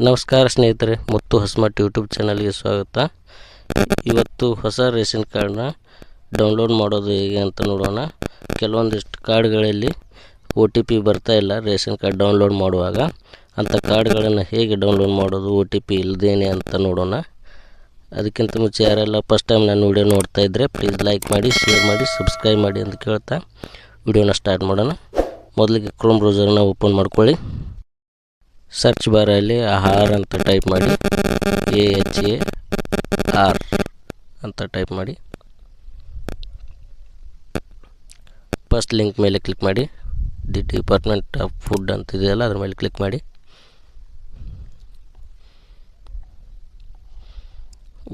ನಮಸ್ಕಾರ ಸ್ನೇಹಿತರೆ, ಮತ್ತು ಹೊಸಮಠ ಯೂಟ್ಯೂಬ್ ಚಾನಲ್ಗೆ ಸ್ವಾಗತ. ಇವತ್ತು ಹೊಸ ರೇಷನ್ ಕಾರ್ಡ್ನ ಡೌನ್ಲೋಡ್ ಮಾಡೋದು ಹೇಗೆ ಅಂತ ನೋಡೋಣ. ಕೆಲವೊಂದಿಷ್ಟು ಕಾರ್ಡ್ಗಳಲ್ಲಿ ಒ ಟಿ ಪಿ ಬರ್ತಾ ಇಲ್ಲ, ರೇಷನ್ ಕಾರ್ಡ್ ಡೌನ್ಲೋಡ್ ಮಾಡುವಾಗ. ಅಂಥ ಕಾರ್ಡ್ಗಳನ್ನು ಹೇಗೆ ಡೌನ್ಲೋಡ್ ಮಾಡೋದು, ಒ ಟಿ ಪಿ ಇಲ್ಲದೇನೆ ಅಂತ ನೋಡೋಣ. ಅದಕ್ಕಿಂತ ಮುಂಚೆ ಯಾರೆಲ್ಲ ಫಸ್ಟ್ ಟೈಮ್ ನಾನು ವಿಡಿಯೋ ನೋಡ್ತಾ ಇದ್ದರೆ ಪ್ಲೀಸ್ ಲೈಕ್ ಮಾಡಿ, ಶೇರ್ ಮಾಡಿ, ಸಬ್ಸ್ಕ್ರೈಬ್ ಮಾಡಿ ಅಂತ ಕೇಳ್ತಾ ವಿಡಿಯೋನ ಸ್ಟಾರ್ಟ್ ಮಾಡೋಣ. ಮೊದಲಿಗೆ ಕ್ರೋಮ್ ಬ್ರೌಸರ್ನ ಓಪನ್ ಮಾಡ್ಕೊಳ್ಳಿ. ಸರ್ಚ್ ಬಾರಲ್ಲಿ ಆಹಾರ ಅಂತ ಟೈಪ್ ಮಾಡಿ. ಎ ಎಚ್ ಎ ಆರ್ ಅಂತ ಟೈಪ್ ಮಾಡಿ. ಫಸ್ಟ್ ಲಿಂಕ್ ಮೇಲೆ ಕ್ಲಿಕ್ ಮಾಡಿ. ದಿ ಡಿಪಾರ್ಟ್ಮೆಂಟ್ ಆಫ್ ಫುಡ್ ಅಂತ ಇದೆಯಲ್ಲ, ಅದ್ರ ಮೇಲೆ ಕ್ಲಿಕ್ ಮಾಡಿ.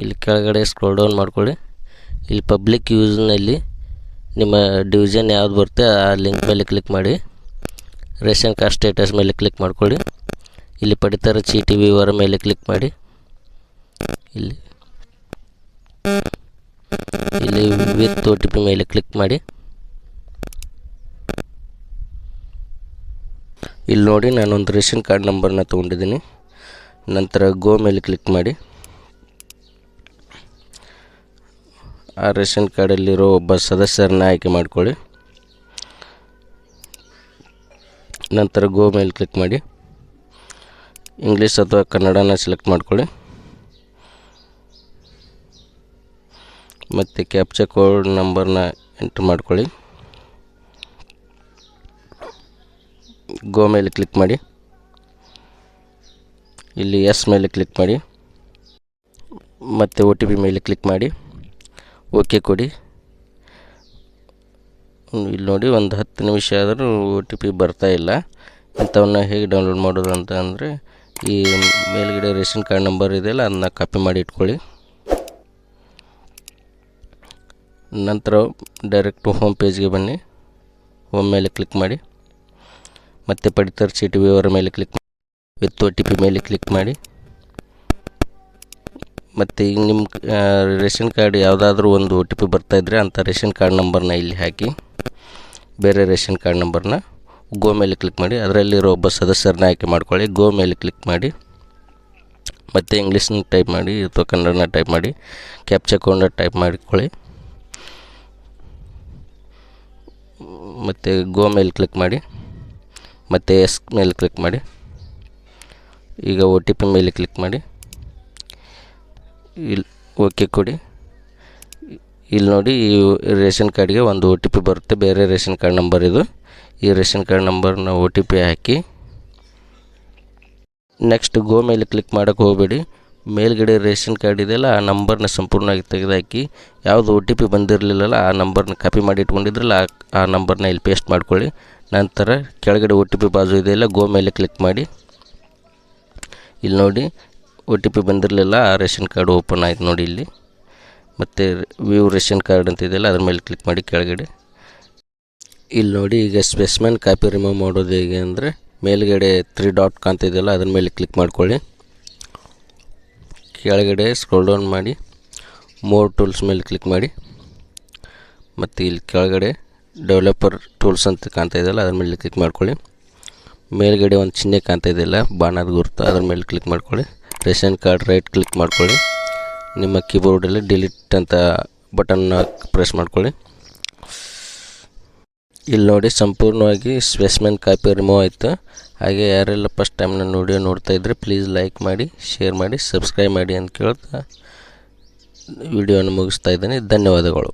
ಇಲ್ಲಿ ಕೆಳಗಡೆ ಸ್ಕ್ರೋಲ್ ಡೌನ್ ಮಾಡ್ಕೊಳ್ಳಿ. ಇಲ್ಲಿ ಪಬ್ಲಿಕ್ ಯೂಸ್ನಲ್ಲಿ ನಿಮ್ಮ ಡಿವಿಷನ್ ಯಾವ್ದು ಬರುತ್ತೆ, ಆ ಲಿಂಕ್ ಮೇಲೆ ಕ್ಲಿಕ್ ಮಾಡಿ. ರೇಷನ್ ಕಾರ್ಡ್ ಸ್ಟೇಟಸ್ ಮೇಲೆ ಕ್ಲಿಕ್ ಮಾಡ್ಕೊಳ್ಳಿ. ಇಲ್ಲಿ ಪಡಿತರ ಚೀಟಿ ವಿವರ ಮೇಲೆ ಕ್ಲಿಕ್ ಮಾಡಿ. ಇಲ್ಲಿ. ಇಲ್ಲಿ ವಿತ್ ಒ ಟಿ ಪಿ ಮೇಲೆ ಕ್ಲಿಕ್ ಮಾಡಿ. ಇಲ್ಲಿ ನೋಡಿ ನಾನೊಂದು ರೇಷನ್ ಕಾರ್ಡ್ ನಂಬರ್ನ ತೊಗೊಂಡಿದ್ದೀನಿ. ನಂತರ ಗೋ ಮೇಲೆ ಕ್ಲಿಕ್ ಮಾಡಿ. ಆ ರೇಷನ್ ಕಾರ್ಡಲ್ಲಿರೋ ಒಬ್ಬ ಸದಸ್ಯರನ್ನ ಆಯ್ಕೆ ಮಾಡಿಕೊಳ್ಳಿ. ನಂತರ ಗೋ ಮೇಲೆ ಕ್ಲಿಕ್ ಮಾಡಿ. ಇಂಗ್ಲೀಷ್ ಅಥವಾ ಕನ್ನಡನ ಸೆಲೆಕ್ಟ್ ಮಾಡ್ಕೊಳ್ಳಿ. ಮತ್ತು ಕ್ಯಾಪ್ಚಾ ಕೋಡ್ ನಂಬರ್ನ ಎಂಟ್ರ್ ಮಾಡ್ಕೊಳ್ಳಿ. ಗೋ ಮೇಲೆ ಕ್ಲಿಕ್ ಮಾಡಿ. ಇಲ್ಲಿ ಎಸ್ ಮೇಲೆ ಕ್ಲಿಕ್ ಮಾಡಿ. ಮತ್ತು ಒ ಟಿ ಪಿ ಮೇಲೆ ಕ್ಲಿಕ್ ಮಾಡಿ. ಓಕೆ ಕೊಡಿ. ಇಲ್ಲಿ ನೋಡಿ ಒಂದು ಹತ್ತು ನಿಮಿಷ ಆದರೂ ಒ ಟಿ ಪಿ ಬರ್ತಾ ಇಲ್ಲ. ಇಂಥವನ್ನ ಹೇಗೆ ಡೌನ್ಲೋಡ್ ಮಾಡೋದು ಅಂತ ಅಂದರೆ ಈ ಮೇಲ್ಗಡೆ ರೇಷನ್ ಕಾರ್ಡ್ ನಂಬರ್ ಇದೆಯಲ್ಲ, ಅದನ್ನ ಕಾಪಿ ಮಾಡಿ ಇಟ್ಕೊಳ್ಳಿ. ನಂತರ ಡೈರೆಕ್ಟ್ ಹೋಮ್ ಪೇಜ್ಗೆ ಬನ್ನಿ. ಹೋಮ್ ಮೇಲೆ ಕ್ಲಿಕ್ ಮಾಡಿ. ಮತ್ತೆ ಪಡಿತರ ಚೀಟಿ ವಿವರ ಮೇಲೆ click with O T P ಮೇಲೆ ಕ್ಲಿಕ್ ಮಾಡಿ. ಮತ್ತು ಈಗ ನಿಮ್ಮ ರೇಷನ್ ಕಾರ್ಡ್ ಯಾವುದಾದ್ರೂ ಒಂದು ಒ ಟಿ ಪಿ ಬರ್ತಾಯಿದ್ರೆ ಅಂಥ ರೇಷನ್ ಕಾರ್ಡ್ ನಂಬರ್ನ ಇಲ್ಲಿ ಹಾಕಿ. ಬೇರೆ ರೇಷನ್ ಕಾರ್ಡ್ ನಂಬರ್ನ. ಗೋ ಮೇಲೆ ಕ್ಲಿಕ್ ಮಾಡಿ, ಅದರಲ್ಲಿರೋ ಒಬ್ಬ ಸದಸ್ಯರನ್ನ ಆಯ್ಕೆ ಮಾಡ್ಕೊಳ್ಳಿ. ಗೋ ಮೇಲೆ ಕ್ಲಿಕ್ ಮಾಡಿ, ಮತ್ತು ಇಂಗ್ಲೀಷ್ನ ಟೈಪ್ ಮಾಡಿ, ಅಥವಾ ಕನ್ನಡನ ಟೈಪ್ ಮಾಡಿ ಕ್ಯಾಪ್ಚಾ ಕೋಡ್ನ ಟೈಪ್ ಮಾಡಿಕೊಳ್ಳಿ. ಮತ್ತು ಗೋ ಮೇಲೆ ಕ್ಲಿಕ್ ಮಾಡಿ, ಮತ್ತು ಎಸ್ ಮೇಲೆ ಕ್ಲಿಕ್ ಮಾಡಿ, ಈಗ ಒ ಟಿ ಪಿ ಮೇಲೆ ಕ್ಲಿಕ್ ಮಾಡಿ. ಇಲ್ಲಿ ಓಕೆ ಕೊಡಿ. ಇಲ್ಲಿ ನೋಡಿ ಈ ರೇಷನ್ ಕಾರ್ಡ್ಗೆ ಒಂದು ಒ ಟಿ ಪಿ ಬರುತ್ತೆ. ಬೇರೆ ರೇಷನ್ ಕಾರ್ಡ್ ನಂಬರ್ ಇದು. ಈ ರೇಷನ್ ಕಾರ್ಡ್ ನಂಬರ್ನ ಒ ಟಿ ಪಿ ಹಾಕಿ. ನೆಕ್ಸ್ಟ್ ಗೋ ಮೇಲೆ ಕ್ಲಿಕ್ ಮಾಡೋಕ್ಕೆ ಹೋಗಬೇಡಿ. ಮೇಲ್ಗಡೆ ರೇಷನ್ ಕಾರ್ಡ್ ಇದೆಯಲ್ಲ ಆ ನಂಬರ್ನ ಸಂಪೂರ್ಣವಾಗಿ ತೆಗೆದುಹಾಕಿ ಯಾವುದು ಒ ಟಿ ಪಿ ಬಂದಿರಲಿಲ್ಲಲ್ಲ, ಆ ನಂಬರ್ನ ಕಾಪಿ ಮಾಡಿ ಇಟ್ಕೊಂಡಿದ್ರಲ್ಲ, ಆ ನಂಬರ್ನ ಇಲ್ಲಿ ಪೇಸ್ಟ್ ಮಾಡ್ಕೊಳ್ಳಿ. ನಂತರ ಕೆಳಗಡೆ ಒ ಟಿ ಪಿ ಬಾಜು ಇದೆಯಲ್ಲ ಗೋ ಮೇಲೆ ಕ್ಲಿಕ್ ಮಾಡಿ. ಇಲ್ಲಿ ನೋಡಿ ಒ ಟಿ ಪಿ ಬಂದಿರಲಿಲ್ಲ, ಆ ರೇಷನ್ ಕಾರ್ಡ್ ಓಪನ್ ಆಯ್ತು ನೋಡಿ ಇಲ್ಲಿ. ಮತ್ತು ವ್ಯೂ ರೇಷನ್ ಕಾರ್ಡ್ ಅಂತ ಇದೆಯಲ್ಲ, ಅದ್ರ ಮೇಲೆ ಕ್ಲಿಕ್ ಮಾಡಿ ಕೆಳಗಡೆ. ಇಲ್ಲಿ ನೋಡಿ, ಈಗ ಸ್ಪೆಸ್ಮೆನ್ ಕಾಪಿ ರಿಮೂವ್ ಮಾಡೋದು ಹೇಗೆ ಅಂದರೆ, ಮೇಲ್ಗಡೆ ತ್ರೀ ಡಾಟ್ ಕಾಣ್ತಿದೆಯಲ್ಲ ಅದ್ರ ಮೇಲೆ ಕ್ಲಿಕ್ ಮಾಡ್ಕೊಳ್ಳಿ. ಕೆಳಗಡೆ ಸ್ಕ್ರೋಲ್ ಡೌನ್ ಮಾಡಿ ಮೋರ್ ಟೂಲ್ಸ್ ಮೇಲೆ ಕ್ಲಿಕ್ ಮಾಡಿ. ಮತ್ತು ಇಲ್ಲಿ ಕೆಳಗಡೆ ಡೆವಲಪರ್ ಟೂಲ್ಸ್ ಅಂತ ಕಾಣ್ತಾ ಇದೆಯಲ್ಲ, ಅದ್ರ ಮೇಲೆ ಕ್ಲಿಕ್ ಮಾಡ್ಕೊಳ್ಳಿ. ಮೇಲ್ಗಡೆ ಒಂದು ಚಿಹ್ನೆ ಕಾಣ್ತಾ ಇದೆಯಲ್ಲ, ಬಾಣದ ಗುರುತು, ಅದ್ರ ಮೇಲೆ ಕ್ಲಿಕ್ ಮಾಡ್ಕೊಳ್ಳಿ. ರೇಷನ್ ಕಾರ್ಡ್ ರೈಟ್ ಕ್ಲಿಕ್ ಮಾಡ್ಕೊಳ್ಳಿ. ನಿಮ್ಮ ಕೀಬೋರ್ಡಲ್ಲಿ ಡಿಲೀಟ್ ಅಂತ ಬಟನ್ನ ಪ್ರೆಸ್ ಮಾಡ್ಕೊಳ್ಳಿ. ಇಲ್ಲಿ ನೋಡಿ ಸಂಪೂರ್ಣವಾಗಿ ಸ್ಪೆಸ್ಮೆನ್ ಕಾಪಿ ರಿಮೂವ್ ಆಯಿತು. ಹಾಗೆ ಯಾರೆಲ್ಲ ಫಸ್ಟ್ ಟೈಮ್ ನನ್ನ ವಿಡಿಯೋ ನೋಡ್ತಾ ಇದ್ದರೆ ಪ್ಲೀಸ್ ಲೈಕ್ ಮಾಡಿ ಶೇರ್ ಮಾಡಿ ಸಬ್ಸ್ಕ್ರೈಬ್ ಮಾಡಿ ಅಂತ ಕೇಳ್ತಾ ವಿಡಿಯೋನ ಮುಗಿಸ್ತಾ ಇದ್ದೀನಿ. ಧನ್ಯವಾದಗಳು.